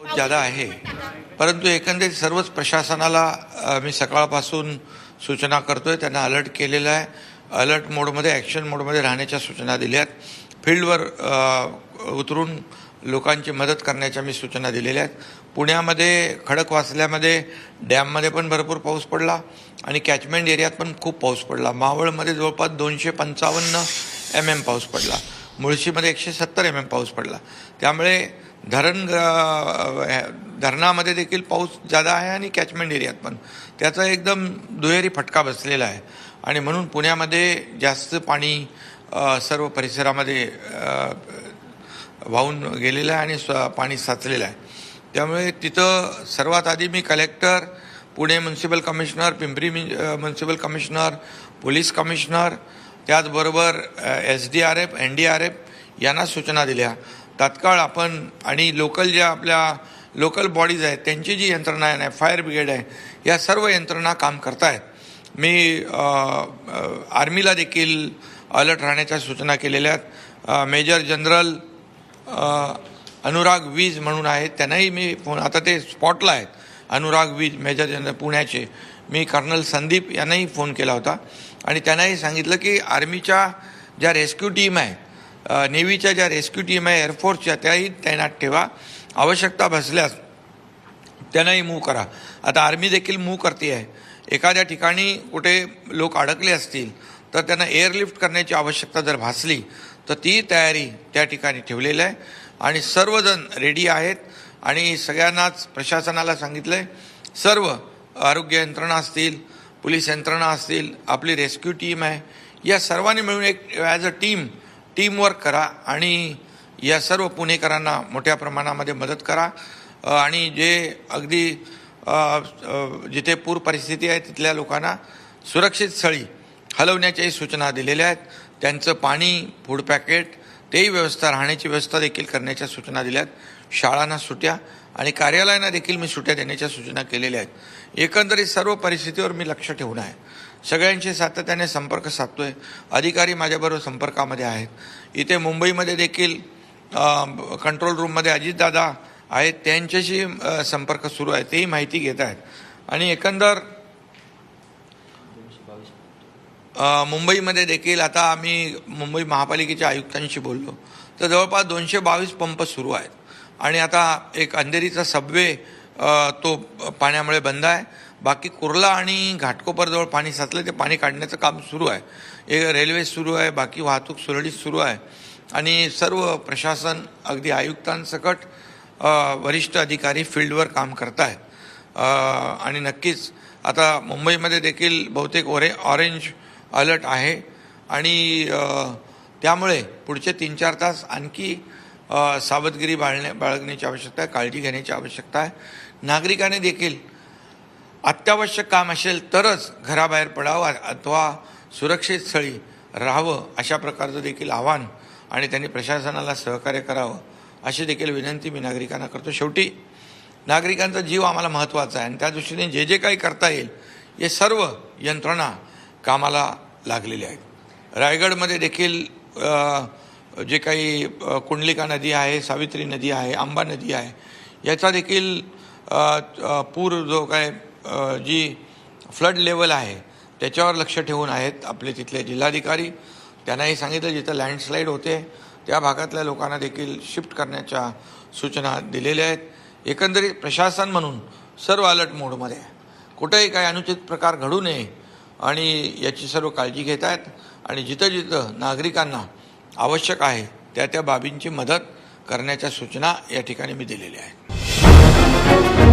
ज्यादा आहे. परंतु एकंदरीत सर्वच प्रशासनाला मी सकाळपासून सूचना करतोय त्यांना अलर्ट केलेलं आहे. अलर्ट मोडमध्ये ॲक्शन मोडमध्ये राहण्याच्या सूचना दिल्या आहेत फील्डवर उतरून लोकांची मदत करण्याच्या मी सूचना दिलेल्या आहेत. पुण्यामध्ये खडकवासल्यामध्ये डॅममध्ये पण भरपूर पाऊस पडला आणि कॅचमेंट एरियात पण खूप पाऊस पडला. मावळमध्ये जवळपास दोनशे पंचावन्न एम एम पाऊस पडला. मुळशीमध्ये एकशे सत्तर एम एम पाऊस पडला. त्यामुळे धरण धरणामध्ये देखील पाऊस जादा आहे आणि कॅचमेंट एरियात पण. त्याचा एकदम दुहेरी फटका बसलेला आहे. आणि म्हणून पुण्यामध्ये जास्त पाणी सर्व परिसरामध्ये वाहून गेलेलं आहे आणि स्व पाणी साचलेलं आहे. त्यामुळे तिथं सर्वात आधी मी collector Pune municipal commissioner Pimpri municipal commissioner police commissioner त्याचबरोबर S D R F N D R F यांना सूचना दिल्या. तात्काळ आपण आणि लोकल ज्या आपल्या लोकल बॉडीज आहेत त्यांची जी यंत्रणा आहे फायर ब्रिगेड आहे या सर्व यंत्रणा काम करतायत. मी आर्मीला देखील अलर्ट राहण्याच्या सूचना केलेल्या आहेत. मेजर जनरल अनुराग वीज म्हणून आहेत त्यांनाही मी फोन आता ते स्पॉटला आहेत. अनुराग वीज मेजर जनरल पुण्याचे. मी कर्नल संदीप यांनाही फोन केला होता. आणि त्यांनाही सांगितलं की आर्मीच्या ज्या रेस्क्यू टीम आहे नेव्हीच्या ज्या रेस्क्यू टीम आहे एअरफोर्सच्या त्याही तैनात ठेवा. आवश्यकता भासल्यास त्यांनाही मूव्ह करा. आता आर्मी देखील मूव्ह करते आहे एखाद्या ठिकाणी कुठे लोक अडकले असतील तर त्यांना एअरलिफ्ट करण्याची आवश्यकता जर भासली तर ती तयारी त्या ठिकाणी ठेवलेली आहे. आणि सर्वजण रेडी आहेत. आणि सगळ्यांनाच प्रशासनाला सांगितलं आहे सर्व आरोग्य यंत्रणा असतील पोलीस यंत्रणा असतील आपली रेस्क्यू टीम आहे या सर्वांनी मिळून एक ॲज अ टीम टीमवर्क करा आणि या सर्व पुणेकरांना मोठ्या प्रमाणामध्ये मदत करा. आणि जे अगदी जिथे पूर परिस्थिती आहे तिथल्या लोकांना सुरक्षित स्थळी हलवण्याच्याही सूचना दिलेल्या आहेत. त्यांचं पाणी फूड पॅकेट तेही व्यवस्था राहण्याची व्यवस्था देखील करण्याच्या सूचना दिल्या आहेत शाळांना सुट्या आणि कार्यालयांना देखील मी सुट्या देण्याच्या सूचना केलेल्या आहेत. एकंदरीत सर्व परिस्थितीवर मी लक्ष ठेवून आहे. सगळ्यांशी सातत्याने संपर्क साधतो आहे अधिकारी माझ्याबरोबर संपर्कामध्ये आहेत. इथे मुंबईमध्ये देखील कंट्रोल रूममध्ये अजितदादा आहेत. त्यांच्याशी संपर्क सुरू आहे. तेही माहिती घेत आहेत. आणि एकंदर मुंबईमध्ये देखील आता आम्ही मुंबई महापालिकेच्या आयुक्तांशी बोललो. तर जवळपास दोनशे बावीस पंप सुरू आहेत. आणि आता एक अंधेरीचा सबवे तो पाण्यामुळे बंद आहे. बाकी कुर्ला आणि घाटकोपरजवळ पाणी साचलं ते पाणी काढण्याचं काम सुरू आहे. एक रेल्वे सुरू आहे बाकी वाहतूक सुरळीत सुरू आहे. आणि सर्व प्रशासन अगदी आयुक्तांसकट वरिष्ठ अधिकारी फील्डवर काम करत आहेत आणि नक्कीच आता मुंबईमध्ये देखील बहुतेक ओरे ऑरेंज अलर्ट आहे. आणि त्यामुळे पुढचे तीन चार तास आणखी सावधगिरी बाळणे बाळगण्याची आवश्यकता आहे काळजी घेण्याची आवश्यकता आहे. नागरिकाने देखील अत्यावश्यक काम असेल तरच घराबाहेर पडावं अथवा सुरक्षित स्थळी राहावं अशा प्रकारचं देखील आव्हान आणि त्यांनी प्रशासनाला सहकार्य करावं अशी देखील विनंती मी नागरिकांना करतो. शेवटी नागरिकांचा जीव आम्हाला महत्त्वाचा आहे आणि त्या दृष्टीने जे जे काही करता येईल हे सर्व यंत्रणा कामाला लागलेले आहेत. रायगडमध्ये देखील जे काही कुंडलिका नदी आहे सावित्री नदी आहे आंबा नदी आहे याचा देखील पूर जो काय जी फ्लड लेवल आहे त्याच्यावर लक्ष ठेवून आहेत आपले तिथले जिल्हाधिकारी. त्यांनाही सांगितलं जिथं लँडस्लाईड होते त्या भागातल्या लोकांना देखील शिफ्ट करण्याच्या सूचना दिलेल्या आहेत. एकंदरीत प्रशासन म्हणून सर्व अलर्ट मोडमध्ये आहे. कुठेही काही अनुचित प्रकार घडू नये आणि याची सर्व काळजी घेत आहेत. आणि जिथं जिथं नागरिकांना आवश्यक आहे त्या त्या बाबींची मदत करण्याच्या सूचना या ठिकाणी मी दिलेल्या आहेत.